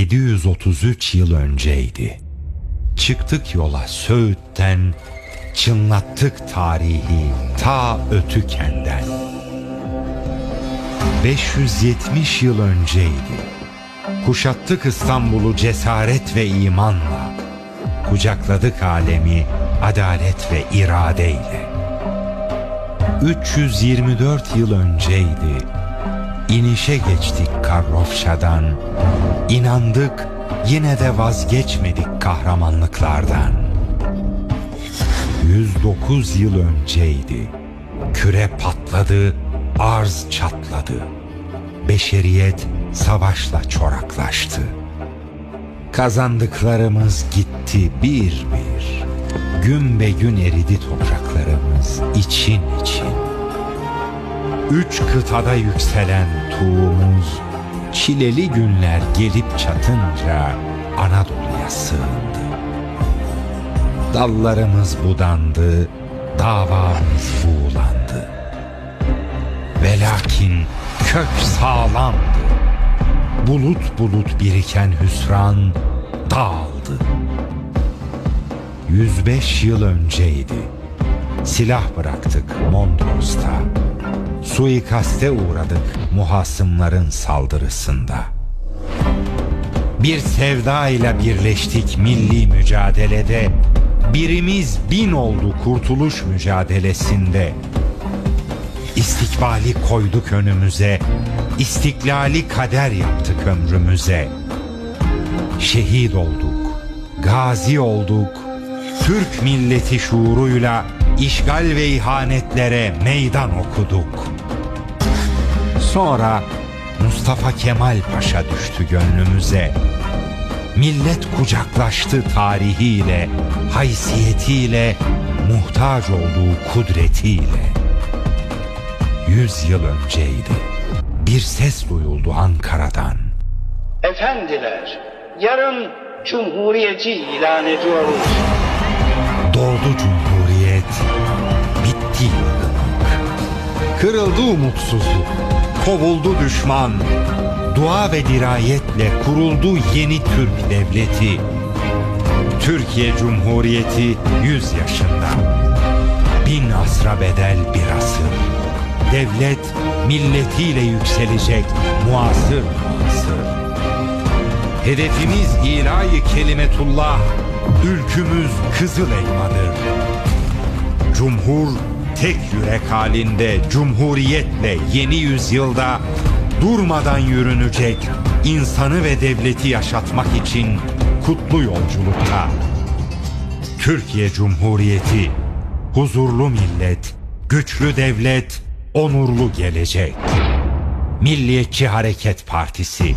733 yıl önceydi. Çıktık yola Söğüt'ten, çınlattık tarihi ta Ötüken'den. 570 yıl önceydi. Kuşattık İstanbul'u cesaret ve imanla. Kucakladık alemi adalet ve iradeyle. 324 yıl önceydi. İnişe geçtik Karlofşa'dan. İnandık yine de vazgeçmedik kahramanlıklardan. 109 yıl önceydi. Küre patladı, arz çatladı. Beşeriyet savaşla çoraklaştı. Kazandıklarımız gitti bir bir. Gün be gün eridi topraklarımız için için. Üç kıtada yükselen tuğumuz, çileli günler gelip çatınca Anadolu'ya sığındı. Dallarımız budandı, davamız buğulandı. Ve lakin kök sağlamdı. Bulut bulut biriken hüsran dağıldı. 105 yıl önceydi. Silah bıraktık Mondros'ta. Suikaste uğradık muhasımların saldırısında. Bir sevda ile birleştik milli mücadelede. Birimiz bin oldu kurtuluş mücadelesinde. İstikbali koyduk önümüze, istiklali kader yaptık ömrümüze. Şehit olduk, gazi olduk, Türk milleti şuuruyla işgal ve ihanetlere meydan okuduk. Sonra Mustafa Kemal Paşa düştü gönlümüze. Millet kucaklaştı tarihiyle, haysiyetiyle, muhtaç olduğu kudretiyle. Yüz yıl önceydi. Bir ses duyuldu Ankara'dan. Efendiler, yarın Cumhuriyeti ilan ediyoruz. Doğdu Cumhuriyet, Kırıldı umutsuzluk, kovuldu düşman. Dua ve dirayetle kuruldu yeni Türk devleti. Türkiye Cumhuriyeti yüz yaşında. Bin asra bedel bir asır. Devlet milletiyle yükselecek muasır muasır. Hedefimiz ilahi kelimetullah, ülkümüz kızıl elmadır. Cumhur tek yürek halinde cumhuriyetle yeni yüzyılda durmadan yürünecek insanı ve devleti yaşatmak için kutlu yolculukta. Türkiye Cumhuriyeti, huzurlu millet, güçlü devlet, onurlu gelecek. Milliyetçi Hareket Partisi